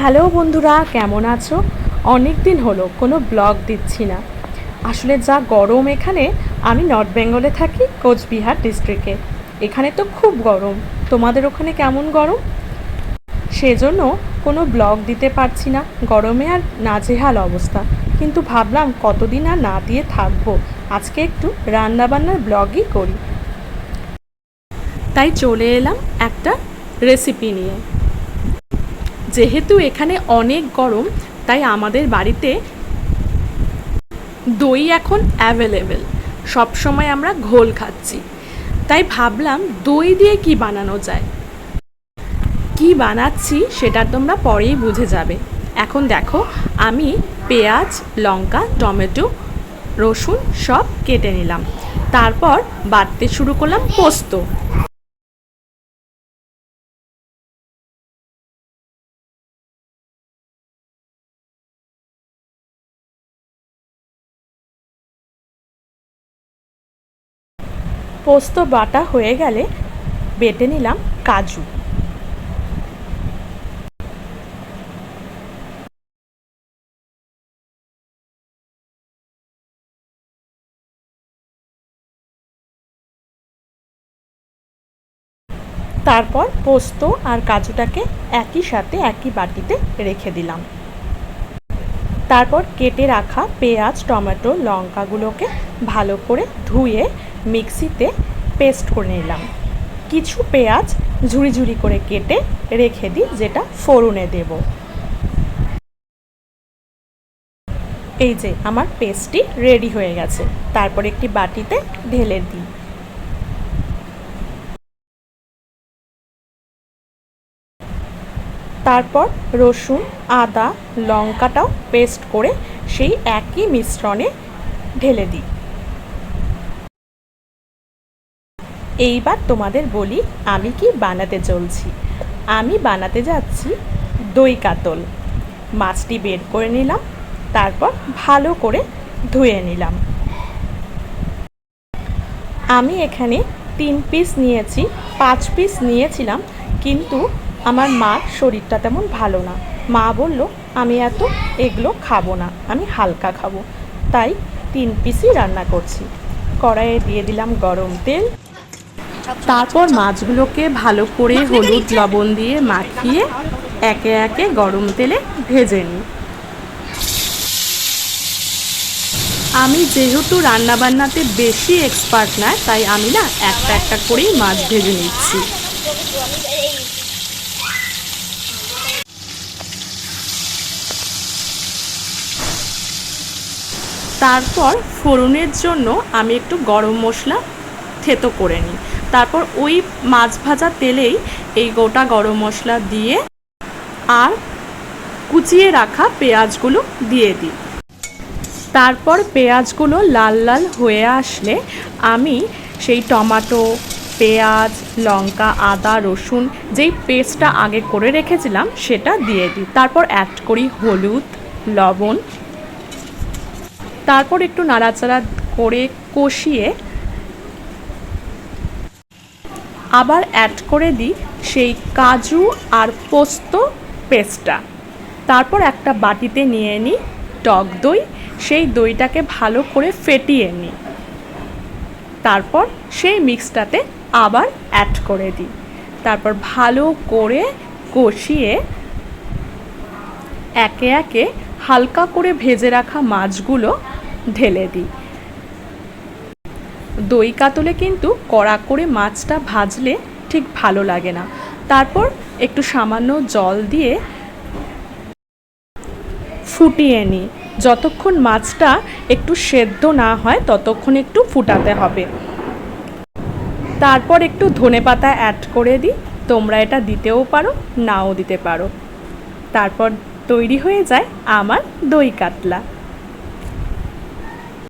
Hello বন্ধুরা, কেমন আছো? অনেক দিন হলো, কোনো ব্লগ দিচ্ছি না। আসলে যা গরম এখানে, আমি নর্থ বেঙ্গলে থাকি, কোচবিহার ডিস্ট্রিক্টে। এখানে তো খুব গরম। তোমাদের ওখানে কেমন গরম? সেজন্য কোনো ব্লগ দিতে পারছি না। গরমে আর নাজেহাল অবস্থা। কিন্তু ভাবলাম, কতদিন আর না দিয়ে থাকব? আজকে একটু রান্নাবান্নার ব্লগই করি। তাই চলে এলাম একটা রেসিপি নিয়ে। যেহেতু এখানে অনেক গরম, তাই আমাদের বাড়িতে দই এখন অ্যাভেলেবেল সবসময় আমরা ঘোল খাচ্ছি। তাই ভাবলাম দই দিয়ে কি বানানো যায়? কি বানাচ্ছি সেটা তোমরা পরেই বুঝে যাবে। এখন দেখো, আমি পেঁয়াজ, লঙ্কা, টমেটো, রসুন সব কেটে নিলাম। তারপর বাটতে শুরু করলাম পোস্ত। পোস্ত বাটা হয়ে গেলে বেটে নিলাম কাজু। তারপর পোস্ত আর কাজুটাকে একই সাথে একই বাটিতে রেখে দিলাম। তারপর কেটে রাখা পেঁয়াজ, টমেটো, লঙ্কাগুলোকে ভালো করে ধুয়ে মিক্সিতে পেস্ট করে নিলাম। কিছু পেঁয়াজ ঝুড়ি ঝুড়ি করে কেটে রেখে দিই, যেটা ফোড়নে দেব। এই যে, আমার পেস্টটি রেডি হয়ে গেছে। তারপর একটি বাটিতে ঢেলে দিই। তারপর রসুন, আদা, লঙ্কাটাও পেস্ট করে সেই একই মিশ্রণে ঢেলে দিই। এইবার তোমাদের বলি, আমি কি বানাতে চলছি? আমি বানাতে যাচ্ছি দই কাতল। মাছটি বের করে নিলাম, তারপর ভালো করে ধুয়ে নিলাম। আমি এখানে তিন পিস নিয়েছি, পাঁচ পিস নিয়েছিলাম, কিন্তু আমার মার শরীরটা তেমন ভালো না। মা বলল, আমি এত এগুলো খাব না, আমি হালকা খাব। তাই তিন পিসই রান্না করছি। কড়াইয়ে দিয়ে দিলাম গরম তেল তারপর মাছগুলোকে ভালো করে হলুদ লবণ দিয়ে মাখিয়ে একে একে গরম তেলে ভেজে নিই। আমি যেহেতু রান্নাবান্নাতে বেশি এক্সপার্ট না, তাই আমি না একটা একটা করেই মাছ ভেজে নিচ্ছি। তারপর ফোড়নের জন্য আমি একটু গরম মশলা থেতো করে নিই। তারপর ওই মাছ ভাজা তেলেই এই গোটা গরম মশলা দিয়ে আর কুচিয়ে রাখা পেঁয়াজগুলো দিয়ে দিই। তারপর পেঁয়াজগুলো লাল লাল হয়ে আসলে আমি সেই টমাটো, পেঁয়াজ, লঙ্কা, আদা, রসুন যেই পেস্টটা আগে করে রেখেছিলাম সেটা দিয়ে দিই। তারপর অ্যাড করি হলুদ, লবণ। তারপর একটু নাড়াচাড়া করে কষিয়ে আবার অ্যাড করে দিই সেই কাজু আর পোস্ত পেস্টটা তারপর একটা বাটিতে নিয়ে নিই টক দই, সেই দইটাকে ভালো করে ফেটিয়ে নিই। তারপর সেই মিক্সটাতে আবার অ্যাড করে দিই। তারপর ভালো করে কষিয়ে একে একে হালকা করে ভেজে রাখা মাছগুলো ঢেলে দিই। দই কাতলে কিন্তু কড়া করে মাছটা ভাজলে ঠিক ভালো লাগে না। তারপর একটু সামান্য জল দিয়ে ফুটিয়ে নিই। যতক্ষণ মাছটা একটু সেদ্ধ না হয়, ততক্ষণ একটু ফুটাতে হবে। তারপর একটু ধনে পাতা অ্যাড করে দিই। তোমরা এটা দিতেও পারো, নাও দিতে পারো। তারপর তৈরি হয়ে যায় আমার দই কাতলা।